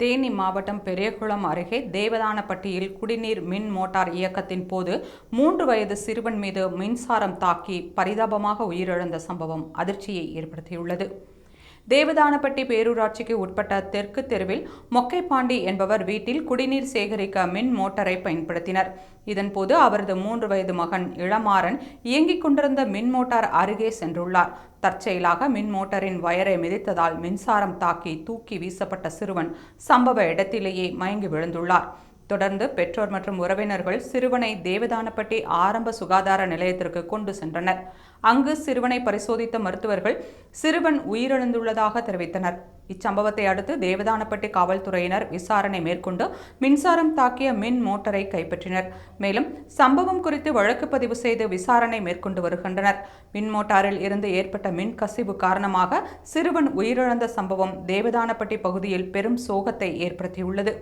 தேனி மாவட்டம் பெரியகுளம் அருகே தேவதானப்பட்டியில் குடிநீர் மின் மோட்டார் இயக்கத்தின் போது மூன்று வயது சிறுவன் மீது மின்சாரம் தாக்கி பரிதாபமாக உயிரிழந்த சம்பவம் அதிர்ச்சியை ஏற்படுத்தியுள்ளது. தேவதானப்பட்டி பேரூராட்சிக்கு உட்பட்ட தெற்கு தெருவில் மொக்கை பாண்டி என்பவர் வீட்டில் குடிநீர் சேகரிக்க மின் மோட்டாரை பயன்படுத்தினர். இதன்போது அவரது மூன்று வயது மகன் இளமாறன் இயங்கிக் கொண்டிருந்த மின் மோட்டார் அருகே சென்றுள்ளார். தற்செயலாக மின் மோட்டாரின் வயரை மிதித்ததால் மின்சாரம் தாக்கி தூக்கி வீசப்பட்ட சிறுவன் சம்பவ இடத்திலேயே மயங்கி விழுந்துள்ளார். தொடர்ந்து பெற்றோர் மற்றும் உறவினர்கள் சிறுவனை தேவதானப்பட்டி ஆரம்ப சுகாதார நிலையத்திற்கு கொண்டு சென்றனர். அங்கு சிறுவனை பரிசோதித்த மருத்துவர்கள் சிறுவன் உயிரிழந்துள்ளதாக தெரிவித்தனர். இச்சம்பவத்தை அடுத்து தேவதானப்பட்டி காவல்துறையினர் விசாரணை மேற்கொண்டு மின்சாரம் தாக்கிய மின் மோட்டரை கைப்பற்றினர். மேலும் சம்பவம் குறித்து வழக்கு பதிவு செய்து விசாரணை மேற்கொண்டு வருகின்றனர். மின் மோட்டாரில் இருந்து ஏற்பட்ட மின் கசிவு காரணமாக சிறுவன் உயிரிழந்த சம்பவம் தேவதானப்பட்டி பகுதியில் பெரும் சோகத்தை ஏற்படுத்தியுள்ளது.